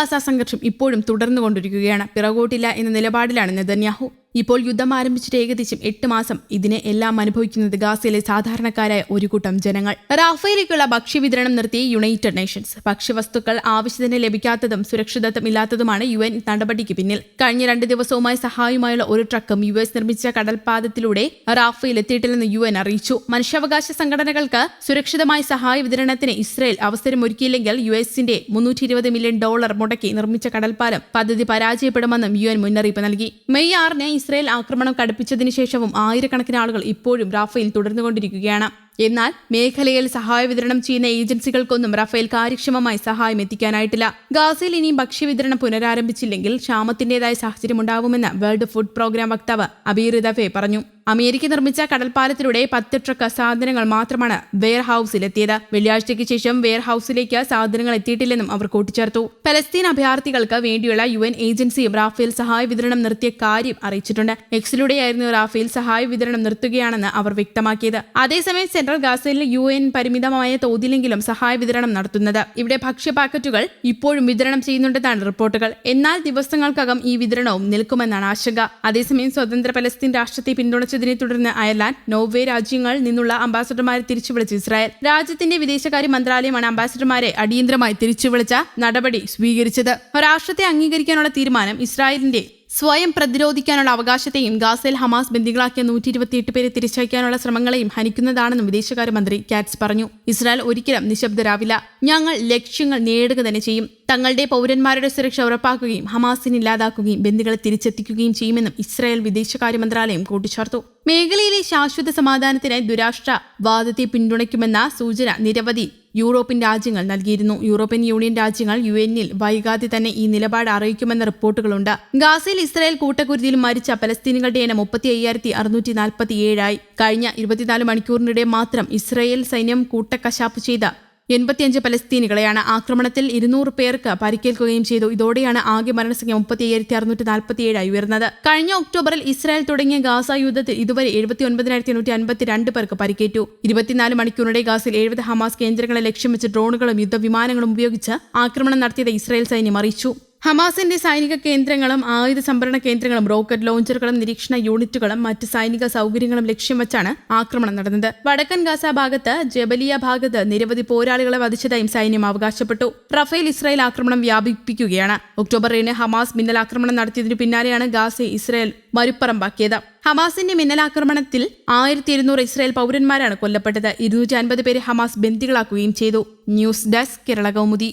Gaza സംഘർഷം ഇപ്പോഴും തുടർന്നുകൊണ്ടിരിക്കുകയാണ്. പിറകോട്ടില്ല എന്ന നിലപാടിലാണ് നെതന്യാഹു. ഇപ്പോൾ യുദ്ധം ആരംഭിച്ചിട്ട് ഏകദേശം എട്ട് മാസം ഇതിനെ എല്ലാം അനുഭവിക്കുന്നത് ഗാസയിലെ സാധാരണക്കാരായ ഒരു കൂട്ടം ജനങ്ങൾ. റാഫേലിലേക്കുള്ള ഭക്ഷ്യവിതരണം നിർത്തി യുണൈറ്റഡ് നേഷൻസ്. ഭക്ഷ്യവസ്തുക്കൾ ആവശ്യത്തിന് ലഭിക്കാത്തതും സുരക്ഷിതത്വം ഇല്ലാത്തതുമാണ് യു എൻ നടപടിക്ക് പിന്നിൽ. കഴിഞ്ഞ രണ്ട് ദിവസവുമായി സഹായമായുള്ള ഒരു ട്രക്കും യു എസ് നിർമ്മിച്ച കടൽപാതത്തിലൂടെ റാഫേൽ എത്തിയിട്ടില്ലെന്ന് യു എൻ അറിയിച്ചു. മനുഷ്യാവകാശ സംഘടനകൾക്ക് സുരക്ഷിതമായ സഹായ വിതരണത്തിന് ഇസ്രയേൽ അവസരമൊരുക്കിയില്ലെങ്കിൽ യു എസിന്റെ മുന്നൂറ്റി ഇരുപത് മില്യൺ ഡോളർ മുടക്കി നിർമ്മിച്ച കടൽപ്പാലം പദ്ധതി പരാജയപ്പെടുമെന്നും യു എൻ മുന്നറിയിപ്പ് നൽകി. മെയ് ആറിന് ഇസ്രയേൽ ആക്രമണം കടുപ്പിച്ചതിനു ശേഷവും ആയിരക്കണക്കിന് ആളുകൾ ഇപ്പോഴും റാഫേൽ തുടർന്നുകൊണ്ടിരിക്കുകയാണ്. എന്നാൽ മേഖലയിൽ സഹായ വിതരണം ചെയ്യുന്ന ഏജൻസികൾക്കൊന്നും റഫേൽ കാര്യക്ഷമമായി സഹായം എത്തിക്കാനായിട്ടില്ല. ഗാസയിൽ ഇനിയും ഭക്ഷ്യവിതരണം പുനരാരംഭിച്ചില്ലെങ്കിൽ ക്ഷാമത്തിന്റേതായ സാഹചര്യം ഉണ്ടാവുമെന്ന് വേൾഡ് ഫുഡ് പ്രോഗ്രാം വക്താവ് അബീർ ദഫെ പറഞ്ഞു. അമേരിക്ക നിർമ്മിച്ച കടൽപ്പാലത്തിലൂടെ പത്ത് ട്രക്ക് സാധനങ്ങൾ മാത്രമാണ് വെയർ ഹൌസിലെത്തിയത് വെള്ളിയാഴ്ചയ്ക്ക് ശേഷം വെയർ ഹൌസിലേക്ക് സാധനങ്ങൾ എത്തിയിട്ടില്ലെന്നും അവർ കൂട്ടിച്ചേർത്തു. പലസ്തീൻ അഭയാർത്ഥികൾക്ക് വേണ്ടിയുള്ള യു എൻ ഏജൻസിയും റാഫേൽ സഹായ വിതരണം നിർത്തിയ കാര്യം അറിയിച്ചിട്ടുണ്ട്. എക്സിലൂടെയായിരുന്നു റാഫേൽ സഹായ വിതരണം നിർത്തുകയാണെന്ന് അവർ വ്യക്തമാക്കിയത്. അതേസമയം സെൻട്രൽ ഗാസയിൽ യു എൻ പരിമിതമായ തോതിലെങ്കിലും സഹായ വിതരണം നടത്തുന്നത്. ഇവിടെ ഭക്ഷ്യ പാക്കറ്റുകൾ ഇപ്പോഴും വിതരണം ചെയ്യുന്നുണ്ടെന്നാണ് റിപ്പോർട്ടുകൾ. എന്നാൽ ദിവസങ്ങൾക്കകം ഈ വിതരണവും നിൽക്കുമെന്നാണ് ആശങ്ക. അതേസമയം സ്വതന്ത്ര പലസ്തീൻ രാഷ്ട്രത്തെ പിന്തുണച്ചതിനെ തുടർന്ന് അയർലാൻഡ് നോർവേ രാജ്യങ്ങളിൽ നിന്നുള്ള അംബാസഡർമാരെ തിരിച്ചുവിളിച്ച് ഇസ്രായേൽ. രാജ്യത്തിന്റെ വിദേശകാര്യ മന്ത്രാലയമാണ് അംബാസഡർമാരെ അടിയന്തരമായി തിരിച്ചുവിളിച്ച നടപടി സ്വീകരിച്ചത്. രാഷ്ട്രത്തെ അംഗീകരിക്കാനുള്ള തീരുമാനം ഇസ്രായേലിന്റെ സ്വയം പ്രതിരോധിക്കാനുള്ള അവകാശത്തെയും ഗാസയിൽ ഹമാസ് ബന്ദികളാക്കിയ നൂറ്റി ഇരുപത്തിയെട്ട് പേരെ തിരിച്ചയക്കാനുള്ള ശ്രമങ്ങളെയും ഹനിക്കുന്നതാണെന്നും വിദേശകാര്യമന്ത്രി കാറ്റ്സ് പറഞ്ഞു. ഇസ്രായേൽ ഒരിക്കലും നിശബ്ദരാവില്ല. ഞങ്ങൾ ലക്ഷ്യങ്ങൾ നേടുക തന്നെ ചെയ്യും. തങ്ങളുടെ പൗരന്മാരുടെ സുരക്ഷ ഉറപ്പാക്കുകയും ഹമാസിനെ ഇല്ലാതാക്കുകയും ബന്ദികളെ തിരിച്ചെത്തിക്കുകയും ചെയ്യുമെന്നും ഇസ്രായേൽ വിദേശകാര്യ മന്ത്രാലയം കൂട്ടിച്ചേർത്തു. മേഖലയിലെ ശാശ്വത സമാധാനത്തിനായി ദുരാഷ്ട്ര വാദത്തെ പിന്തുണയ്ക്കുമെന്ന സൂചന നിരവധി യൂറോപ്യൻ രാജ്യങ്ങൾ നൽകിയിരുന്നു. യൂറോപ്യൻ യൂണിയൻ രാജ്യങ്ങൾ യു എന്നിൽ വൈകാതെ തന്നെ ഈ നിലപാട് അറിയിക്കുമെന്ന റിപ്പോർട്ടുകളുണ്ട്. ഗാസയിൽ ഇസ്രായേൽ കൂട്ടക്കുരുതിയിൽ മരിച്ച പലസ്തീനുകളുടെ എണ്ണം മുപ്പത്തി അയ്യായിരത്തി അറുന്നൂറ്റി നാൽപ്പത്തി ഏഴായി കഴിഞ്ഞ ഇരുപത്തിനാല് മണിക്കൂറിനിടെ മാത്രം ഇസ്രായേൽ സൈന്യം കൂട്ടക്കശാപ്പ് ചെയ്ത എൺപത്തിയഞ്ച് പലസ്തീനികളെയാണ് ആക്രമണത്തിൽ ഇരുന്നൂറ് പേർക്ക് പരിക്കേൽക്കുകയും ചെയ്തു. ഇതോടെയാണ് ആകെ മരണസംഖ്യ മുപ്പത്തി അയ്യായിരത്തി അറുന്നൂറ്റി നാൽപ്പത്തിയേഴായി ഉയർന്നത്. കഴിഞ്ഞ ഒക്ടോബറിൽ ഇസ്രായേൽ തുടങ്ങിയ ഗാസ യുദ്ധത്തിൽ ഇതുവരെ എഴുപത്തി ഒൻപതിനായിരത്തി എണ്ണൂറ്റി അൻപത്തിരണ്ട് പേർക്ക് പരിക്കേറ്റു. ഇരുപത്തിനാല് മണിക്കൂറിനിടെ ഗാസിൽ എഴുപത് ഹമാസ് കേന്ദ്രങ്ങളെ ലക്ഷ്യം വെച്ച് ഡ്രോണുകളും യുദ്ധവിമാനങ്ങളും ഉപയോഗിച്ച് ആക്രമണം നടത്തിയത് ഇസ്രായേൽ സൈന്യം അറിയിച്ചു. ഹമാസിന്റെ സൈനിക കേന്ദ്രങ്ങളും ആയുധ സംഭരണ കേന്ദ്രങ്ങളും റോക്കറ്റ് ലോഞ്ചറുകളും നിരീക്ഷണ യൂണിറ്റുകളും മറ്റ് സൈനിക സൗകര്യങ്ങളും ലക്ഷ്യം വെച്ചാണ് ആക്രമണം നടന്നത്. വടക്കൻ ഗാസ ഭാഗത്ത് ജബലിയ ഭാഗത്ത് നിരവധി പോരാളികളെ വധിച്ചതായും സൈന്യം അവകാശപ്പെട്ടു. റഫേൽ ഇസ്രായേൽ ആക്രമണം വ്യാപിപ്പിക്കുകയാണ്. ഒക്ടോബർ ഏഴിന് ഹമാസ് മിന്നലാക്രമണം നടത്തിയതിനു പിന്നാലെയാണ് ഗാസയെ ഇസ്രായേൽ മരുപ്പറമ്പാക്കിയത്. ഹമാസിന്റെ മിന്നലാക്രമണത്തിൽ ആയിരത്തി ഇരുന്നൂറ് ഇസ്രായേൽ പൗരന്മാരാണ് കൊല്ലപ്പെട്ടത്. ഇരുന്നൂറ്റി അൻപത് പേരെ ഹമാസ് ബന്ദികളാക്കുകയും ചെയ്തു. News desk Kerala Kaumudi.